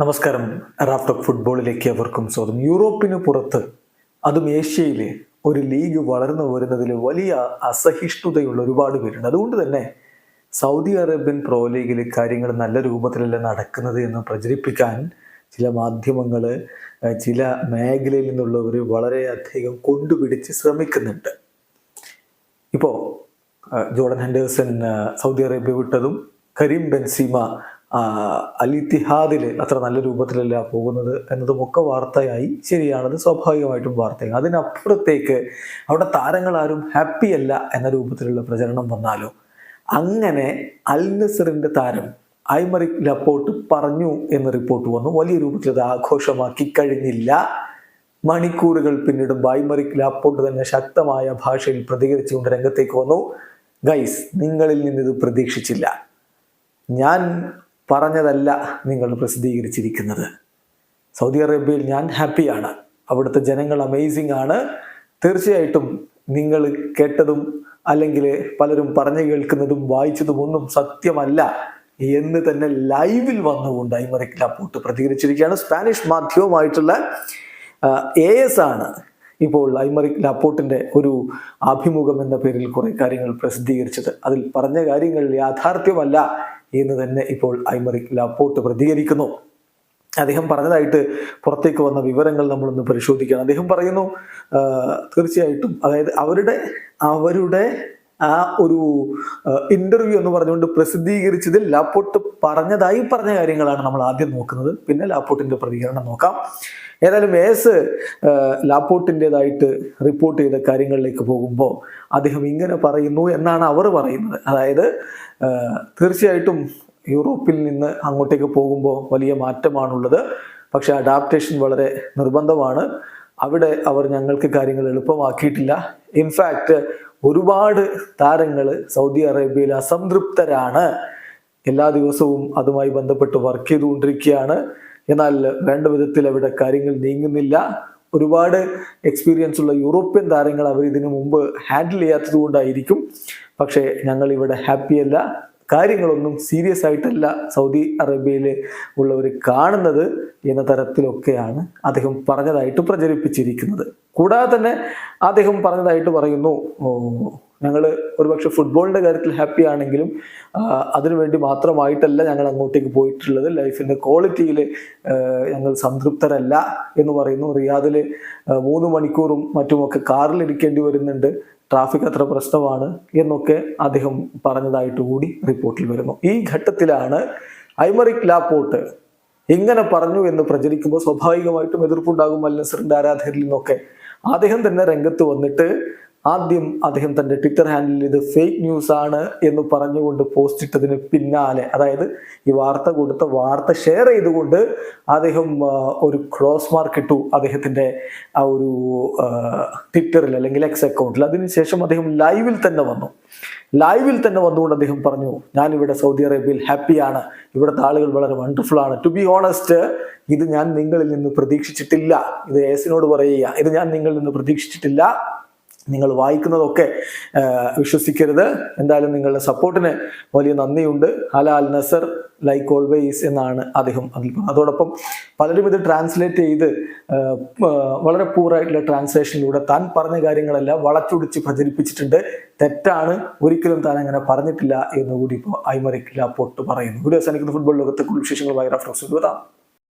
നമസ്കാരം. റാഫ്റ്റോക്ക് ഫുട്ബോളിലേക്ക് അവർക്കും സ്വാഗതം. യൂറോപ്പിന് പുറത്ത് അതും ഏഷ്യയിലെ ഒരു ലീഗ് വളർന്നു വരുന്നതിൽ വലിയ അസഹിഷ്ണുതയുള്ള ഒരുപാട് പേരുണ്ട്. അതുകൊണ്ട് തന്നെ സൗദി അറേബ്യൻ പ്രോ ലീഗിൽ കാര്യങ്ങൾ നല്ല രൂപത്തിലല്ല നടക്കുന്നത് എന്ന് പ്രചരിപ്പിക്കാൻ ചില മാധ്യമങ്ങൾ ചില മേഖലയിൽ നിന്നുള്ളവർ വളരെയധികം കൊണ്ടുപിടിച്ച് ശ്രമിക്കുന്നുണ്ട്. ഇപ്പോൾ ജോർഡൻ ഹെൻഡേഴ്സൺ സൗദി അറേബ്യ വിട്ടതും കരീം ബെൻസീമ അൽ ഇത്തിഹാദിൽ അത്ര നല്ല രൂപത്തിലല്ല പോകുന്നത് എന്നതും ഒക്കെ വാർത്തയായി ശരിയാണത് സ്വാഭാവികമായിട്ടും വാർത്തയായി. അതിനപ്പുറത്തേക്ക് അവിടെ താരങ്ങൾ ആരും ഹാപ്പി അല്ല എന്ന രൂപത്തിലുള്ള പ്രചരണം വന്നാലോ? അങ്ങനെ അൽ നസറിന്റെ താരം ഐമറി ലപ്പോർട്ട് പറഞ്ഞു എന്ന റിപ്പോർട്ട് വന്നു. വലിയ രൂപത്തിൽ അത് ആഘോഷമാക്കി കഴിഞ്ഞില്ല. മണിക്കൂറുകൾ പിന്നീട് ബൈമറിക് ലാപ്പോട്ട് തന്നെ ശക്തമായ ഭാഷയിൽ പ്രതികരിച്ചുകൊണ്ട് രംഗത്തേക്ക് വന്നു. ഗൈസ് നിങ്ങളിൽ നിന്ന് ഇത് പ്രതീക്ഷിച്ചില്ല. ഞാൻ പറഞ്ഞതല്ല നിങ്ങൾ പ്രസിദ്ധീകരിച്ചിരിക്കുന്നത്. സൗദി അറേബ്യയിൽ ഞാൻ ഹാപ്പിയാണ്. അവിടുത്തെ ജനങ്ങൾ അമേസിംഗ് ആണ്. തീർച്ചയായിട്ടും നിങ്ങൾ കേട്ടതും അല്ലെങ്കിൽ പലരും പറഞ്ഞു കേൾക്കുന്നതും വായിച്ചതും ഒന്നും സത്യമല്ല എന്ന് തന്നെ ലൈവിൽ വന്നുകൊണ്ട് ഐമറിക് ലാപ്പോട്ട് പ്രതികരിച്ചിരിക്കുകയാണ്. സ്പാനിഷ് മാധ്യമമായിട്ടുള്ള എ എസ് ആണ്. ഇപ്പോൾ ഐമറിക് ലാപ്പോട്ടിന്റെ ഒരു അഭിമുഖം എന്ന പേരിൽ കുറേ കാര്യങ്ങൾ പ്രസിദ്ധീകരിച്ചത്. അതിൽ പറഞ്ഞ കാര്യങ്ങൾ യാഥാർത്ഥ്യമല്ല. എന്ന് തന്നെ ഇപ്പോൾ ഐമറിക് ലാപ്പോട്ട് പ്രതികരിക്കുന്നു. അദ്ദേഹം പറഞ്ഞതായിട്ട് പുറത്തേക്ക് വന്ന വിവരങ്ങൾ നമ്മളൊന്ന് പരിശോധിക്കണം. അദ്ദേഹം പറയുന്നു തീർച്ചയായിട്ടും അതായത് അവരുടെ അവരുടെ ആ ഒരു ഇന്റർവ്യൂ എന്ന് പറഞ്ഞുകൊണ്ട് പ്രസിദ്ധീകരിച്ചതിൽ ലാപ്പോട്ട് പറഞ്ഞതായി പറഞ്ഞ കാര്യങ്ങളാണ് നമ്മൾ ആദ്യം നോക്കുന്നത്. പിന്നെ ലാപ്പോട്ടിന്റെ പ്രതികരണം നോക്കാം. ഏതായാലും എസ് ലാപ്പോട്ടിന്റെതായിട്ട് റിപ്പോർട്ട് ചെയ്ത കാര്യങ്ങളിലേക്ക് പോകുമ്പോൾ അദ്ദേഹം ഇങ്ങനെ പറയുന്നു എന്നാണ് അവർ പറയുന്നത്. അതായത് തീർച്ചയായിട്ടും യൂറോപ്പിൽ നിന്ന് അങ്ങോട്ടേക്ക് പോകുമ്പോൾ വലിയ മാറ്റമാണുള്ളത്. പക്ഷെ അഡാപ്റ്റേഷൻ വളരെ നിർബന്ധമാണ്. അവിടെ അവർ ഞങ്ങൾക്ക് കാര്യങ്ങൾ എളുപ്പമാക്കിയിട്ടില്ല. ഇൻഫാക്റ്റ് ഒരുപാട് താരങ്ങൾ സൗദി അറേബ്യയിൽ അസംതൃപ്തരാണ്. എല്ലാ ദിവസവും അതുമായി ബന്ധപ്പെട്ട് വർക്ക് ചെയ്തുകൊണ്ടിരിക്കുകയാണ്. എന്നാൽ വേണ്ട വിധത്തിൽ അവിടെ കാര്യങ്ങൾ നീങ്ങുന്നില്ല. ഒരുപാട് എക്സ്പീരിയൻസ് ഉള്ള യൂറോപ്യൻ താരങ്ങൾ അവർ ഇതിനു മുമ്പ് ഹാൻഡിൽ ചെയ്യാത്തത് കൊണ്ടായിരിക്കും പക്ഷേ ഞങ്ങൾ ഇവിടെ ഹാപ്പിയല്ല കാര്യങ്ങളൊന്നും സീരിയസ് ആയിട്ടല്ല സൗദി അറേബ്യയിൽ ഉള്ളവർ കാണുന്നത് എന്ന തരത്തിലൊക്കെയാണ് അദ്ദേഹം പറഞ്ഞതായിട്ട് പ്രചരിപ്പിച്ചിരിക്കുന്നത്. കൂടാതെ തന്നെ അദ്ദേഹം പറഞ്ഞതായിട്ട് പറയുന്നു ഞങ്ങൾ ഒരുപക്ഷെ ഫുട്ബോളിന്റെ കാര്യത്തിൽ ഹാപ്പി ആണെങ്കിലും അതിനുവേണ്ടി മാത്രമായിട്ടല്ല ഞങ്ങൾ അങ്ങോട്ടേക്ക് പോയിട്ടുള്ളത്. ലൈഫിന്റെ ക്വാളിറ്റിയിൽ ഞങ്ങൾ സംതൃപ്തരല്ല എന്ന് പറയുന്നു. റിയാദിൽ മൂന്ന് മണിക്കൂറും മറ്റുമൊക്കെ കാറിൽ ഇരിക്കേണ്ടി വരുന്നുണ്ട്. ട്രാഫിക് അത്ര പ്രശ്നമാണ് എന്നൊക്കെ അദ്ദേഹം പറഞ്ഞതായിട്ട് കൂടി റിപ്പോർട്ടിൽ വരുന്നു. ഈ ഘട്ടത്തിലാണ് ഐമറിക് ലാപ്പോട്ട് ഇങ്ങനെ പറഞ്ഞു എന്ന് പ്രചരിക്കുമ്പോൾ സ്വാഭാവികമായിട്ടും എതിർപ്പുണ്ടാകും അൽ നസറിന്റെ ആരാധകരിൽ നിന്നൊക്കെ. അദ്ദേഹം തന്നെ രംഗത്ത് വന്നിട്ട് ആദ്യം അദ്ദേഹം തന്റെ ട്വിറ്റർ ഹാൻഡിൽ ഇത് ഫേക്ക് ന്യൂസ് ആണ് എന്ന് പറഞ്ഞുകൊണ്ട് പോസ്റ്റ് ഇട്ടതിന് പിന്നാലെ അതായത് ഈ വാർത്ത കൊടുത്ത വാർത്ത ഷെയർ ചെയ്തുകൊണ്ട് അദ്ദേഹം ഒരു ക്രോസ് മാർക്ക് ഇട്ടു അദ്ദേഹത്തിന്റെ ആ ഒരു ട്വിറ്ററിൽ അല്ലെങ്കിൽ എക്സ് അക്കൗണ്ടിൽ അതിനുശേഷം അദ്ദേഹം ലൈവിൽ തന്നെ വന്നു. ലൈവിൽ തന്നെ വന്നുകൊണ്ട് അദ്ദേഹം പറഞ്ഞു ഞാൻ ഇവിടെ സൗദി അറേബ്യയിൽ ഹാപ്പിയാണ് ഇവിടുത്തെ ആളുകൾ വളരെ വണ്ടർഫുൾ ആണ്. ടു ബി ഓണസ്റ്റ് ഇത് ഞാൻ നിങ്ങളിൽ നിന്ന് പ്രതീക്ഷിച്ചിട്ടില്ല. ഇത് എസിനോട് പറയുക. ഇത് ഞാൻ നിങ്ങളിൽ നിന്ന് പ്രതീക്ഷിച്ചിട്ടില്ല. നിങ്ങൾ വായിക്കുന്നതൊക്കെ വിശ്വസിക്കരുത്. എന്തായാലും നിങ്ങളുടെ സപ്പോർട്ടിന് വലിയ നന്ദിയുണ്ട്. ഹലാൽ നസർ ലൈക്ക് ഓൾവേസ് എന്നാണ് അദ്ദേഹം അതിൽ അതോടൊപ്പം പലരും ഇത് ട്രാൻസ്ലേറ്റ് ചെയ്ത് വളരെ പൂറായിട്ടുള്ള ട്രാൻസ്ലേഷനിലൂടെ താൻ പറഞ്ഞ കാര്യങ്ങളെല്ലാം വളച്ചൊടിച്ച് പ്രചരിപ്പിച്ചിട്ടുണ്ട്. തെറ്റാണ്. ഒരിക്കലും താൻ അങ്ങനെ പറഞ്ഞിട്ടില്ല എന്നുകൂടി ഇപ്പോൾ ഐമറിക് ലാപ്പോട്ട് പറയുന്നു. വീഡിയോ എനിക്ക് ഫുട്ബോൾ ലോകത്തെ കുറിച്ച് വിശേഷങ്ങളുമായി റഫറൻസ് കൊടുത്താം